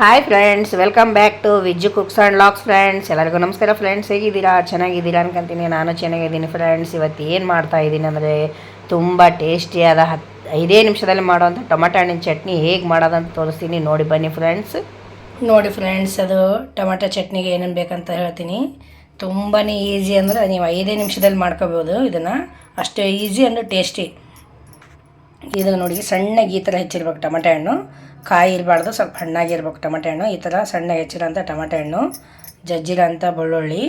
Hi friends welcome back to Vijju cooks and looks friends ಎಲ್ಲರಿಗೂ ನಮಸ್ಕಾರ friends ಹೇಗಿದ್ದೀರಾ? ಚೆನ್ನಾಗಿದ್ದೀರಾ ಅನ್ಕೊಂತೀನಿ. ನಾನು ಚೆನ್ನಾಗಿದ್ದೀನಿ ಫ್ರೆಂಡ್ಸ್ ಇವತ್ತು ಏನು ಮಾಡ್ತಾ ಇದ್ದೀನಿ ಅಂದರೆ ತುಂಬ ಟೇಸ್ಟಿಯಾದ ಹತ್ತು ಐದೇ ನಿಮಿಷದಲ್ಲಿ ಮಾಡುವಂಥ ಟೊಮೆಟೊ ಹಣ್ಣಿನ ಚಟ್ನಿ ಹೇಗೆ ಮಾಡೋದಂತ ತೋರಿಸ್ತೀನಿ. ನೋಡಿ ಬನ್ನಿ ಫ್ರೆಂಡ್ಸ್ ನೋಡಿ ಫ್ರೆಂಡ್ಸ್ ಅದು ಟೊಮೆಟೊ ಚಟ್ನಿಗೆ ಏನೇನು ಬೇಕಂತ ಹೇಳ್ತೀನಿ. ತುಂಬಾ ಈಸಿ ಅಂದರೆ ನೀವು ಐದೇ ನಿಮಿಷದಲ್ಲಿ ಮಾಡ್ಕೋಬೋದು ಇದನ್ನು. ಅಷ್ಟೇ ಈಸಿ ಅಂದರೆ ಟೇಸ್ಟಿ ಇದನ್ನು ನೋಡಿ, ಸಣ್ಣಗೆ ಈ ಥರ ಹೆಚ್ಚಿರ್ಬೇಕು ಟೊಮಟೆ ಹಣ್ಣು. ಕಾಯಿ ಇರಬಾರ್ದು, ಸ್ವಲ್ಪ ಹಣ್ಣಾಗಿರ್ಬೇಕು ಟೊಮೆಟೆ ಹಣ್ಣು. ಈ ಥರ ಸಣ್ಣಗೆ ಹೆಚ್ಚಿರೋಂಥ ಟೊಮಟೆ ಹಣ್ಣು. ಜಜ್ಜಿರೋಂಥ ಬೆಳ್ಳುಳ್ಳಿ,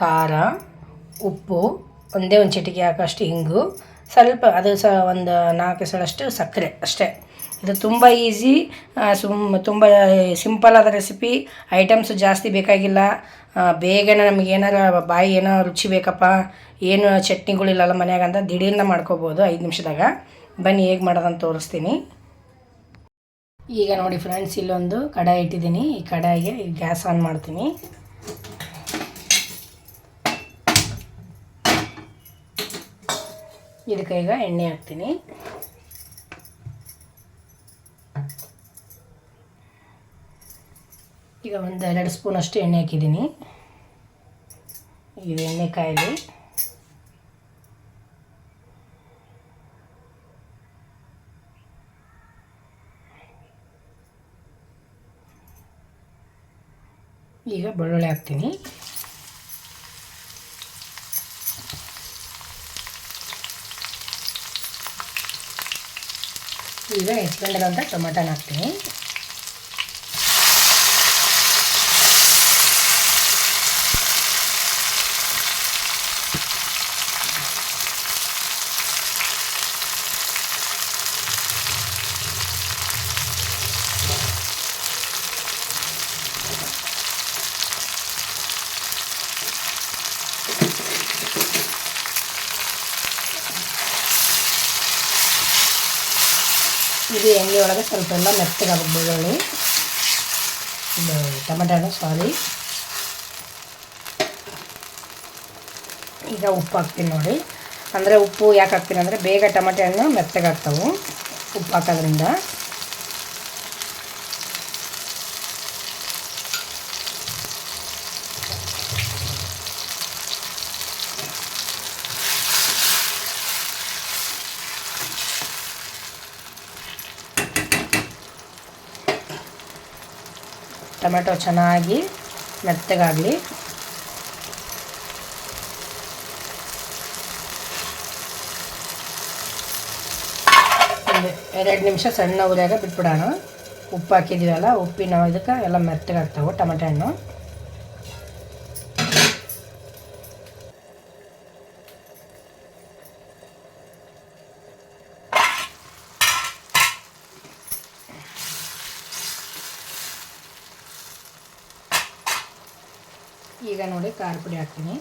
ಖಾರ, ಉಪ್ಪು, ಒಂದೇ ಒಂದು ಚಿಟಿಕೆ ಹಾಕೋಷ್ಟು ಹಿಂಗು. ಸ್ವಲ್ಪ ಅದು ಸಹ ಒಂದು ನಾಲ್ಕು ಸಲಷ್ಟು ಸಕ್ಕರೆ ಅಷ್ಟೇ. ಇದು ತುಂಬ ಈಸಿ ಸುಮ್, ತುಂಬ ಸಿಂಪಲ್ ಆದ ರೆಸಿಪಿ. ಐಟಮ್ಸ್ ಜಾಸ್ತಿ ಬೇಕಾಗಿಲ್ಲ. ಬೇಗನೆ ನಮಗೆ ಏನಾರ ಬಾಯಿ ಏನೋ ರುಚಿ ಬೇಕಪ್ಪ, ಏನು ಚಟ್ನಿಗಳಿಲ್ಲಲ್ಲ ಮನ್ಯಾಗ ಅಂತ ದಿಢೀರ್ನ ಮಾಡ್ಕೋಬೋದು ಐದು ನಿಮಿಷದಾಗ. ಬನ್ನಿ, ಹೇಗೆ ಮಾಡೋದಂತ ತೋರಿಸ್ತೀನಿ. ಈಗ ನೋಡಿ ಫ್ರೆಂಡ್ಸ್ ಇಲ್ಲೊಂದು ಕಡಾಯಿ ಇಟ್ಟಿದ್ದೀನಿ. ಈ ಕಡಾಯಿಗೆ ಗ್ಯಾಸ್ ಆನ್ ಮಾಡ್ತೀನಿ. ಇದಕ್ಕೆ ಈಗ ಎಣ್ಣೆ ಹಾಕ್ತೀನಿ. ಈಗ ಒಂದು ಎರಡು ಸ್ಪೂನ್ ಅಷ್ಟು ಎಣ್ಣೆ ಹಾಕಿದ್ದೀನಿ. ಈಗ ಎಣ್ಣೆ ಕಾಯಲಿ. ಈಗ ಬೆಳ್ಳುಳ್ಳಿ ಹಾಕ್ತೀನಿ. ಈಗ ಎತ್ಕೊಂಡಿರೋಂಥ ಟೊಮೆಟೊನ ಹಾಕ್ತೀನಿ. ಇದು ಎಣ್ಣೆ ಒಳಗೆ ಸ್ವಲ್ಪ ಎಲ್ಲ ಮೆತ್ತಗಾಗ ಬೆಳ್ಳುಳ್ಳಿ. ಟೊಮೆಟೊ ಹಣ್ಣು ಸಾರಿ ಈಗ ಉಪ್ಪು ಹಾಕ್ತೀನಿ ನೋಡಿ. ಅಂದರೆ ಉಪ್ಪು ಯಾಕೆ ಹಾಕ್ತೀನಿ ಅಂದರೆ ಬೇಗ ಟೊಮೆಟೊ ಹಣ್ಣು ಮೆತ್ತಗಾಗ್ತವೆ. ಉಪ್ಪು ಹಾಕೋದ್ರಿಂದ. ಟೊಮೆಟೊ ಚೆನ್ನಾಗಿ ಮೆತ್ತಗಾಗಲಿ. ಒಂದು ಎರಡು ನಿಮಿಷ ಸಣ್ಣ ಉರಿಯಾಗ ಬಿಟ್ಬಿಡೋಣ. ಉಪ್ಪು ಹಾಕಿದ್ದೀವಲ್ಲ, ಉಪ್ಪಿನ ಇದಕ್ಕೆ ಎಲ್ಲ ಮೆತ್ತಗಾಗ್ತಾವೆ ಟೊಮೆಟೊ ಹಣ್ಣು. ಈಗ ನೋಡಿ ಖಾರ ಪುಡಿ ಹಾಕ್ತೀನಿ.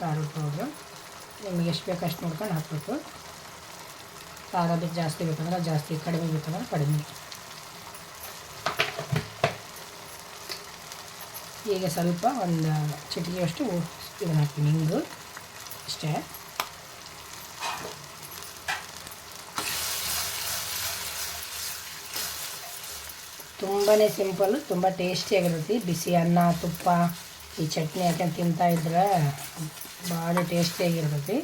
ಖಾರದ ಪೌಡ್ರು ನಿಮಗೆ ಎಷ್ಟು ಬೇಕು ಅಷ್ಟು ನೋಡ್ಕೊಂಡು ಹಾಕ್ಬೇಕು ಖಾರ ಬಿಟ್ಟು ಜಾಸ್ತಿ ಬೇಕಂದ್ರೆ ಜಾಸ್ತಿ ಕಡಿಮೆ ಬೇಕಂದ್ರೆ ಕಡಿಮೆ. ಈಗ ಸ್ವಲ್ಪ ಒಂದು ಚಿಟಿಕೆಯಷ್ಟು ಇದನ್ನು ಹಾಕ್ತೀನಿ ಹಿಂಗು ಇಷ್ಟೇ ತುಂಬಾ ಸಿಂಪಲ್ ತುಂಬ ಟೇಸ್ಟಿಯಾಗಿರುತ್ತೆ ಬಿಸಿ ಅನ್ನ, ತುಪ್ಪ. ಈ ಚಟ್ನಿ ಹಾಕೊಂಡು ತಿಂತಾ ಇದ್ರೆ ಭಾಳ ಟೇಸ್ಟಿಯಾಗಿರ್ತೈತಿ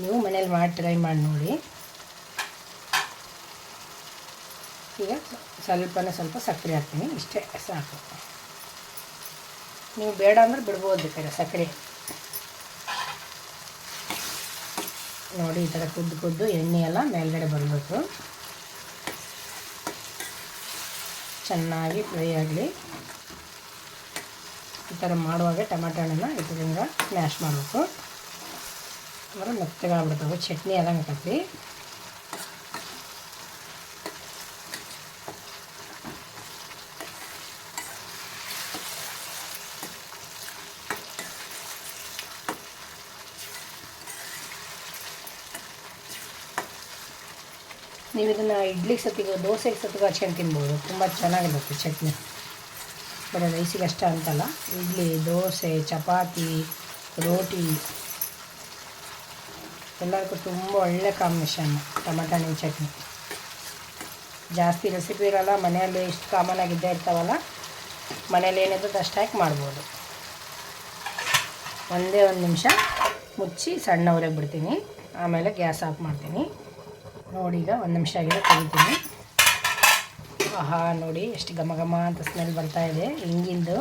ನೀವು ಮನೇಲಿ ಮಾಡಿ ಟ್ರೈ ಮಾಡಿ ನೋಡಿ. ಈಗ ಸ್ವಲ್ಪನೇ ಸ್ವಲ್ಪ ಸಕ್ಕರೆ ಹಾಕ್ತೀನಿ, ಇಷ್ಟೇ ಸಾಕು. ನೀವು ಬೇಡ ಅಂದ್ರೆ ಬಿಡ್ಬೋದು ಬೇಕಾದ್ರೆ ಸಕ್ಕರೆ. ನೋಡಿ, ಈ ಥರ ಕುದ್ದು ಕುದ್ದು ಎಣ್ಣೆ ಎಲ್ಲ ಮೇಲ್ಗಡೆ ಬರಬೇಕು. ಚೆನ್ನಾಗಿ ಫ್ರೈ ಆಗಲಿ. ಥರ ಮಾಡುವಾಗ ಟೊಮೆಟೊ ಹಣ್ಣನ್ನು ಇದರಿಂದ ಸ್ಮ್ಯಾಶ್ ಮಾಡಬೇಕು. ಅಂದ್ರೆ ಮೆತ್ತಗಾಗ್ಬಿಡ್ತಾವೆ, ಚಟ್ನಿ ಎಲ್ಲ ಆಕತಿ ನೀವು ಇದನ್ನು ಇಡ್ಲಿಗೆ ಸತ್ತಿಗೆ ದೋಸೆಗೆ ಸತ್ತಿಗೆ ಹಚ್ಕೊಂಡು ತಿನ್ಬೋದು. ತುಂಬ ಚೆನ್ನಾಗಿರುತ್ತೆ ಚಟ್ನಿ. ಬರೀ ರೈಸಿಗೆ ಅಷ್ಟೇ ಅಂತಲ್ಲ. ಇಡ್ಲಿ, ದೋಸೆ, ಚಪಾತಿ, ರೋಟಿ. ಎಲ್ಲದಕ್ಕೂ ತುಂಬ ಒಳ್ಳೆ ಕಾಂಬಿನೇಷನ್ ಟೊಮೆಟೊ ಚಟ್ನಿ. ಜಾಸ್ತಿ ರೆಸಿಪಿ ಇರಲ್ಲ, ಮನೆಯಲ್ಲಿ ಇಷ್ಟು ಕಾಮನ್ ಆಗಿದ್ದೇ ಇರ್ತಾವಲ್ಲ ಮನೇಲಿ ಏನಿದ್ರು ಅಷ್ಟು ಹಾಕಿ ಮಾಡ್ಬೋದು. ಒಂದೇ ಒಂದು ನಿಮಿಷ ಮುಚ್ಚಿ ಸಣ್ಣ ಬಿಡ್ತೀನಿ. ಆಮೇಲೆ ಗ್ಯಾಸ್ ಆಫ್ ಮಾಡ್ತೀನಿ. ನೋಡಿ ಈಗ ಒಂದು ನಿಮಿಷ ಆಗಿದೆ ತೆಗಿತೀನಿ. ಆಹಾ, ನೋಡಿ ಎಷ್ಟು ಘಮ ಘಮ ಅಂತ ಸ್ಮೆಲ್ ಬರ್ತಾ ಇದೆ. ಹಿಂಗಿಂದು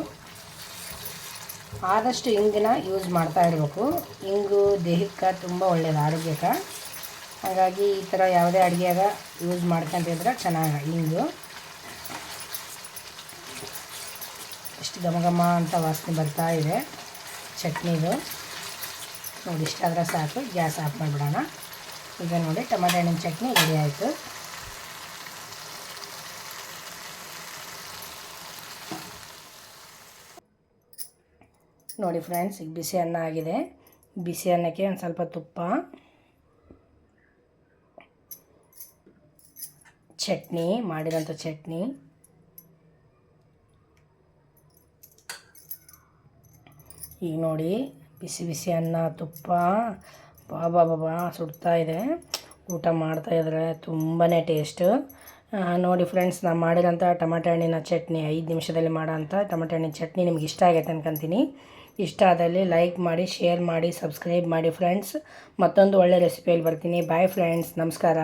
ಆದಷ್ಟು ಹಿಂಗನ್ನ ಯೂಸ್ ಮಾಡ್ತಾ ಇರಬೇಕು. ಹಿಂಗು ದೇಹಕ್ಕೆ ತುಂಬ ಒಳ್ಳೆಯದು ಆರೋಗ್ಯಕ್ಕೆ. ಹಾಗಾಗಿ ಈ ಥರ ಯಾವುದೇ ಅಡುಗೆಯಾಗ ಯೂಸ್ ಮಾಡ್ಕೊಂತಿದ್ರೆ ಚೆನ್ನಾಗ ಹಿಂಗು ಎಷ್ಟು ಘಮ ಘಮ ಅಂತ ವಾಸನೆ ಬರ್ತಾ ಇದೆ ಚಟ್ನಿದು. ನೋಡಿ, ಇಷ್ಟಾದರೆ ಸಾಕು, ಗ್ಯಾಸ್ ಆಫ್ ಮಾಡಿಬಿಡೋಣ. ಈಗ ನೋಡಿ, ಟೊಮೆಟೊ ಹಣ್ಣಿನ ಚಟ್ನಿ ರೆಡಿ ಆಯಿತು. ನೋಡಿ ಫ್ರೆಂಡ್ಸ್, ಈಗ ಬಿಸಿ ಅನ್ನ ಆಗಿದೆ. ಬಿಸಿ ಅನ್ನಕ್ಕೆ ಒಂದು ಸ್ವಲ್ಪ ತುಪ್ಪ, ಚಟ್ನಿ, ಮಾಡಿರೋಂಥ ಚಟ್ನಿ, ಈಗ ನೋಡಿ ಬಿಸಿ ಬಿಸಿ ಅನ್ನ, ತುಪ್ಪ ಬಾಬಾ ಬಾಬಾ ಸುಡ್ತಾ ಇದೆ. ಊಟ ಮಾಡ್ತಾ ಇದ್ರೆ ತುಂಬಾ ಟೇಸ್ಟು ನೋಡಿ ಫ್ರೆಂಡ್ಸ್ ನಾನು ಮಾಡಿರೋಂಥ ಟೊಮಾಟೆ ಹಣ್ಣಿನ ಚಟ್ನಿ ಐದು ನಿಮಿಷದಲ್ಲಿ ಮಾಡೋಂಥ ಟೊಮಾಟೆ ಹಣ್ಣಿನ ಚಟ್ನಿ ನಿಮ್ಗೆ ಇಷ್ಟ ಆಗೈತೆ ಅನ್ಕೊಂತೀನಿ. ಇಷ್ಟ ಆದಲ್ಲಿ ಲೈಕ್ ಮಾಡಿ ಶೇರ್ ಮಾಡಿ ಸಬ್ಸ್ಕ್ರೈಬ್ ಮಾಡಿ ಫ್ರೆಂಡ್ಸ್ ಮತ್ತೊಂದು ಒಳ್ಳೆ ರೆಸಿಪಿಯಲ್ಲಿ ಬರ್ತೀನಿ. ಬಾಯ್ ಫ್ರೆಂಡ್ಸ್ ನಮಸ್ಕಾರ.